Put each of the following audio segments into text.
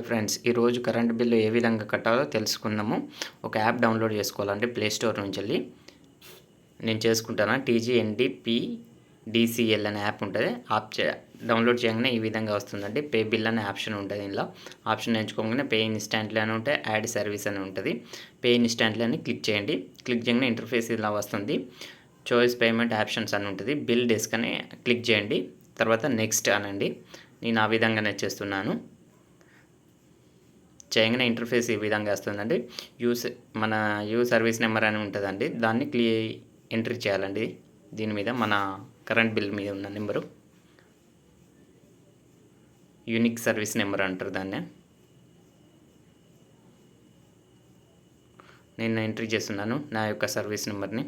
Hi friends ఈరోజు current bill ఏ విధంగా కట్టాలో తెలుసుకుందాము. ఒక యాప్ డౌన్లోడ్ చేసుకోవాలంటే ప్లే స్టోర్ నుంచి వెళ్ళి నేను చేసుకుంటాను? టీజీఎన్డిపి డిసిఎల్ అనే యాప్ ఉంటుంది. యాప్ చే డౌన్లోడ్ చేయగానే ఈ విధంగా వస్తుందండి. పే బిల్ అనే ఆప్షన్ ఉంటుంది ఇందులో. ఆప్షన్ ఎంచుకోగానే పే ఇన్స్టాంట్లీ అని ఉంటే యాడ్ సర్వీస్ అని ఉంటుంది. పే ఇన్స్టాంట్లీ అని క్లిక్ చేయండి. క్లిక్ చేయగానే ఇంటర్ఫేస్ ఇలా వస్తుంది. చాయిస్ పేమెంట్ ఆప్షన్స్ అని ఉంటుంది. బిల్ డెస్క్ అని క్లిక్ చేయండి. తర్వాత నెక్స్ట్ అనండి. నేను ఆ విధంగానే చేస్తున్నాను. చేయగానే ఇంటర్ఫేస్ ఈ విధంగా వస్తుందండి. యూస్ మన యూ సర్వీస్ నెంబర్ అని ఉంటుందండి. దాన్ని క్లీ ఎంట్రీ చేయాలండి. దీని మీద మన కరెంట్ బిల్ మీద ఉన్న నెంబరు యూనిక్ సర్వీస్ నెంబర్ అంటారు దాన్ని. నేను ఎంట్రీ చేస్తున్నాను నా యొక్క సర్వీస్ నెంబర్ని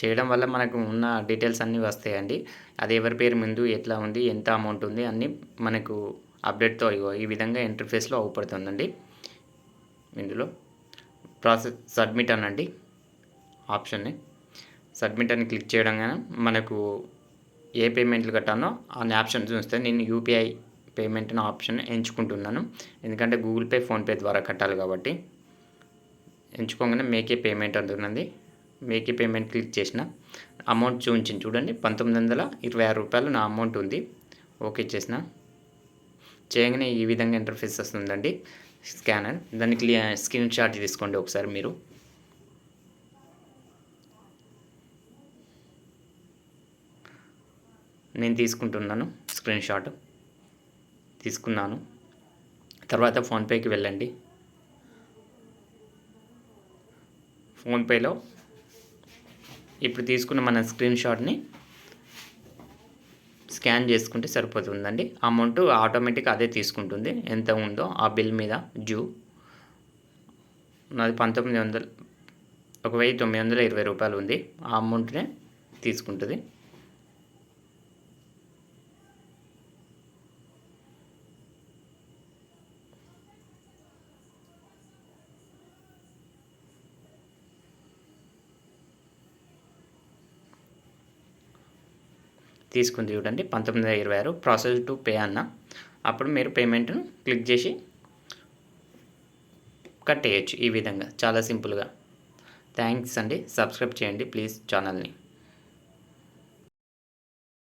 చేయడం వల్ల మనకు ఉన్న డీటెయిల్స్ అన్నీ వస్తాయండి. అది ఎవరి పేరు ముందు ఎట్లా ఉంది ఎంత అమౌంట్ ఉంది అన్నీ మనకు అప్డేట్తో ఈ విధంగా ఇంటర్ఫేస్లో అవుపడుతుందండి. ఇందులో ప్రాసెస్ సబ్మిట్ అనండి ఆప్షన్ని. సబ్మిట్ అని క్లిక్ చేయడం కానీ మనకు ఏ పేమెంట్లు కట్టానో అన్ని ఆప్షన్ చూస్తే నేను యూపీఐ పేమెంట్ ఆప్షన్ ఎంచుకుంటున్నాను. ఎందుకంటే గూగుల్ పే ఫోన్పే ద్వారా కట్టాలి కాబట్టి. ఎంచుకోగానే మేకే పేమెంట్ అంటున్నది మేకే పేమెంట్ క్లిక్ చేసిన అమౌంట్ చూపించింది చూడండి పంతొమ్మిది వందల ఇరవై ఆరు రూపాయలు నా అమౌంట్ ఉంది. ఓకే చేసిన. చేయగానే ఈ విధంగా ఇంటర్ఫేస్ వస్తుందండి స్కానర్ దాన్ని క్లియర్ స్క్రీన్ షాట్ తీసుకోండి ఒకసారి మీరు. నేను తీసుకుంటున్నాను స్క్రీన్ షాట్ తీసుకున్నాను. తర్వాత ఫోన్పేకి వెళ్ళండి. ఫోన్పేలో ఇప్పుడు తీసుకున్న మన స్క్రీన్ షాట్ని స్కాన్ చేసుకుంటే సరిపోతుందండి. అమౌంట్ ఆటోమేటిక్ అదే తీసుకుంటుంది. ఎంత ఉందో ఆ బిల్ మీద జూ. నాది పంతొమ్మిది వందల ఒక వెయ్యి తొమ్మిది వందల ఇరవై రూపాయలు ఉంది. ఆ అమౌంట్నే తీసుకుంటుంది. తీసుకుంది చూడండి పంతొమ్మిది వందల ఇరవై ఆరు ప్రాసెస్ టు పే అన్న. అప్పుడు మీరు పేమెంట్ను క్లిక్ చేసి కట్టేయచ్చు ఈ విధంగా చాలా సింపుల్గా. థ్యాంక్స్ అండి. సబ్స్క్రైబ్ చేయండి ప్లీజ్ ఛానల్ని